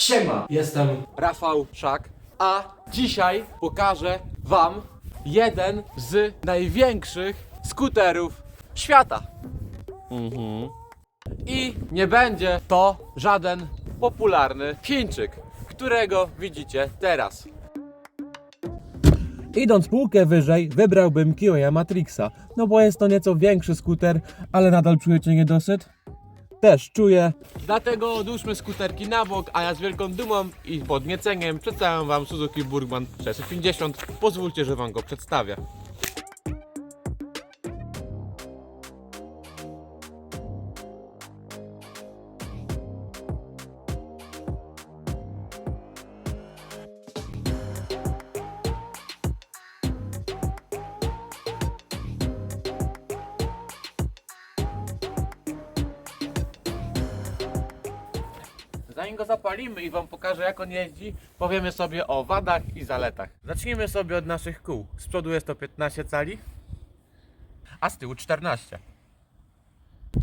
Siema, jestem Rafał Szak, a dzisiaj pokażę Wam jeden z największych skuterów świata. Mhm. I nie będzie to żaden popularny Chińczyk, którego widzicie teraz. Idąc półkę wyżej, wybrałbym Kiwaya Matrixa, no bo jest to nieco większy skuter, ale nadal czujecie niedosyt? Też czuję. Dlatego odłóżmy skuterki na bok, a ja z wielką dumą i podnieceniem przedstawiam Wam Suzuki Burgman 650. Pozwólcie, że Wam go przedstawię. Zanim go zapalimy i Wam pokażę jak on jeździ, powiemy sobie o wadach i zaletach. Zacznijmy sobie od naszych kół. Z przodu jest to 15 cali, a z tyłu 14.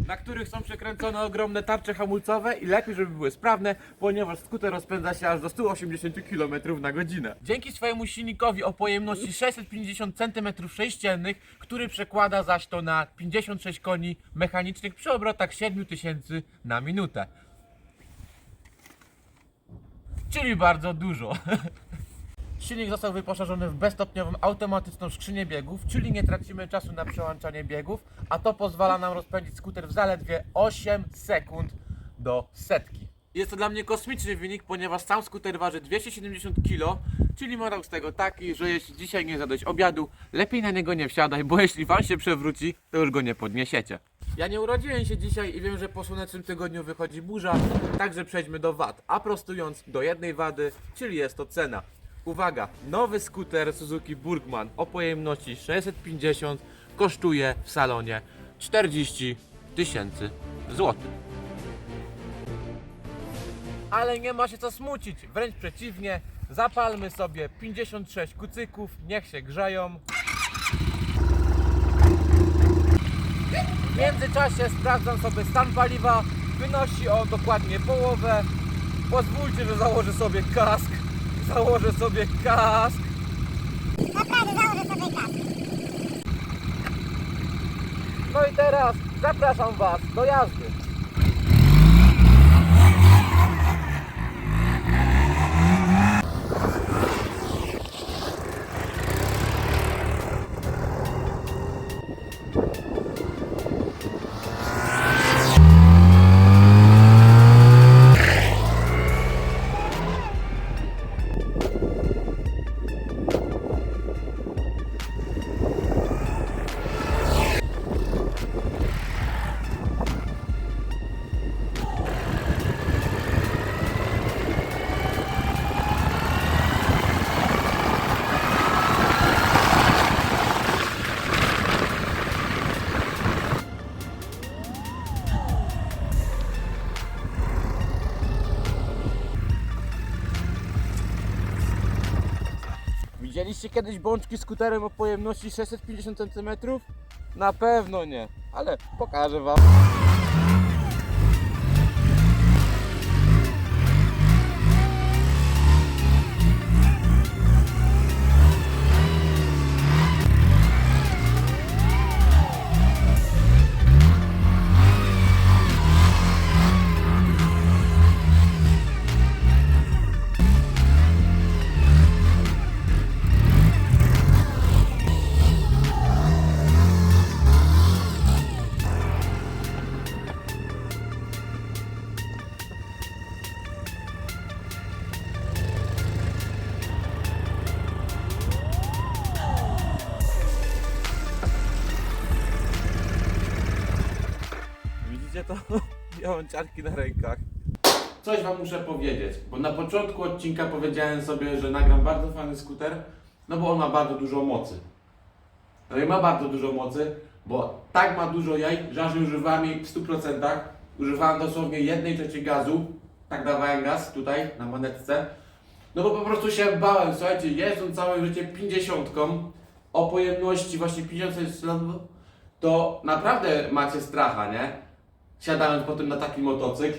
Na których są przekręcone ogromne tarcze hamulcowe i lepiej, żeby były sprawne, ponieważ skuter rozpędza się aż do 180 km na godzinę. Dzięki swojemu silnikowi o pojemności 650 cm3, który przekłada zaś to na 56 koni mechanicznych przy obrotach 7000 na minutę czyli bardzo dużo. Silnik został wyposażony w bezstopniową automatyczną skrzynię biegów, czyli nie tracimy czasu na przełączanie biegów, a to pozwala nam rozpędzić skuter w zaledwie 8 sekund do setki. Jest to dla mnie kosmiczny wynik, ponieważ sam skuter waży 270 kg, czyli morał z tego taki, że jeśli dzisiaj nie zadać obiadu, lepiej na niego nie wsiadaj, bo jeśli wam się przewróci, to już go nie podniesiecie. Ja nie urodziłem się dzisiaj i wiem, że po słonecznym tygodniu wychodzi burza, także przejdźmy do wad. A prostując do jednej wady, czyli jest to cena. Uwaga, nowy skuter Suzuki Burgman o pojemności 650 kosztuje w salonie 40 tysięcy złotych. Ale nie ma się co smucić, wręcz przeciwnie, zapalmy sobie 56 kucyków, niech się grzeją. W międzyczasie sprawdzam sobie stan paliwa. Wynosi on dokładnie połowę. Pozwólcie, że założę sobie kask. Założę sobie kask. No i teraz zapraszam Was do jazdy. Widzieliście kiedyś bączki skuterem o pojemności 650 cm? Na pewno nie, ale pokażę Wam. To? Miałem ciarki na rękach. Coś wam muszę powiedzieć, bo na początku odcinka powiedziałem sobie, że nagram bardzo fajny skuter, no bo on ma bardzo dużo mocy. No i ma bardzo dużo mocy, bo tak ma dużo jaj, że aż używałem jej w 100%. Używałem dosłownie jednej trzeciej gazu, tak dawałem gaz tutaj na manetce. No bo po prostu się bałem, słuchajcie, jeżdżąc całe życie 50 o pojemności właśnie 50 cm, to naprawdę macie stracha, nie? Siadając potem na taki motocykl.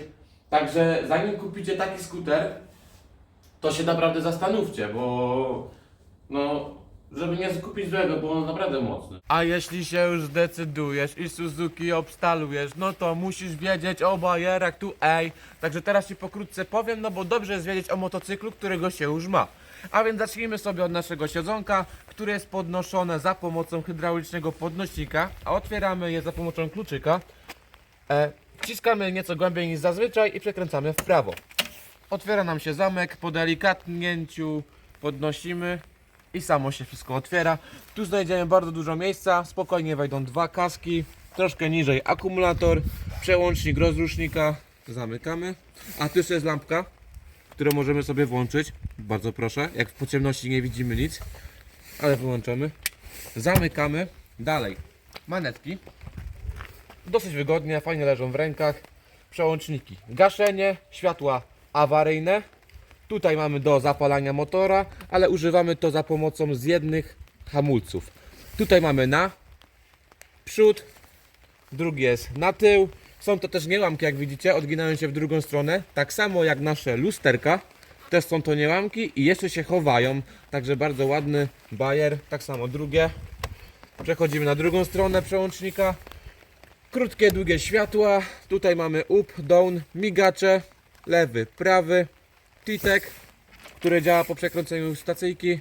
Także zanim kupicie taki skuter, to się naprawdę zastanówcie, bo no, żeby nie skupić złego, bo on naprawdę mocny. A jeśli się już zdecydujesz i Suzuki obstalujesz, no to musisz wiedzieć o bajerach tu ej. Także teraz Ci pokrótce powiem, no bo dobrze jest wiedzieć o motocyklu, którego się już ma. A więc zacznijmy sobie od naszego siedzonka, które jest podnoszone za pomocą hydraulicznego podnośnika, a otwieramy je za pomocą kluczyka. E, wciskamy nieco głębiej niż zazwyczaj i przekręcamy w prawo. Otwiera nam się zamek, po delikatnięciu podnosimy i samo się wszystko otwiera. Tu znajdziemy bardzo dużo miejsca, spokojnie wejdą dwa kaski, troszkę niżej akumulator, przełącznik rozrusznika, zamykamy. A tu jest lampka, którą możemy sobie włączyć, bardzo proszę, jak po ciemności nie widzimy nic, ale wyłączamy. Zamykamy, dalej, manetki, dosyć wygodnie, fajnie leżą w rękach, przełączniki, gaszenie, światła awaryjne, Tutaj mamy do zapalania motora, ale używamy to za pomocą z jednych hamulców. Tutaj mamy na przód, drugi jest na tył. Są to też niełamki, jak widzicie, odginają się w drugą stronę. Tak samo jak nasze lusterka. Też są to niełamki i jeszcze się chowają. Także bardzo ładny bajer. Tak samo drugie. Przechodzimy na drugą stronę przełącznika. Krótkie, długie światła. Tutaj mamy up, down, migacze. Lewy, prawy. Titek, który działa po przekręceniu stacyjki.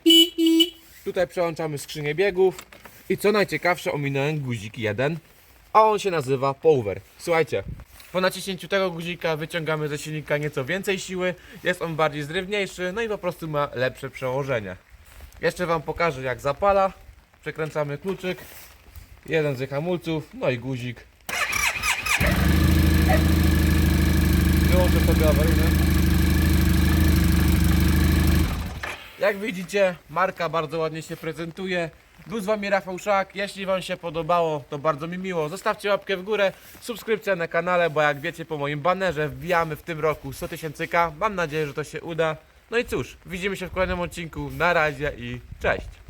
Tutaj przełączamy skrzynię biegów. I co najciekawsze, ominąłem guzik jeden, a on się nazywa Power. Słuchajcie, po naciśnięciu tego guzika wyciągamy ze silnika nieco więcej siły, jest on bardziej zrywniejszy, no i po prostu ma lepsze przełożenie. Jeszcze Wam pokażę jak zapala. Przekręcamy kluczyk, jeden z hamulców, no i guzik. Wyłączę sobie awaryjne. Jak widzicie, marka bardzo ładnie się prezentuje. Był z Wami Rafał Szak. Jeśli Wam się podobało, to bardzo mi miło. Zostawcie łapkę w górę, subskrypcja na kanale, bo jak wiecie po moim banerze wbijamy w tym roku 100 tysięcy K. Mam nadzieję, że to się uda. No i cóż, widzimy się w kolejnym odcinku. Na razie i cześć!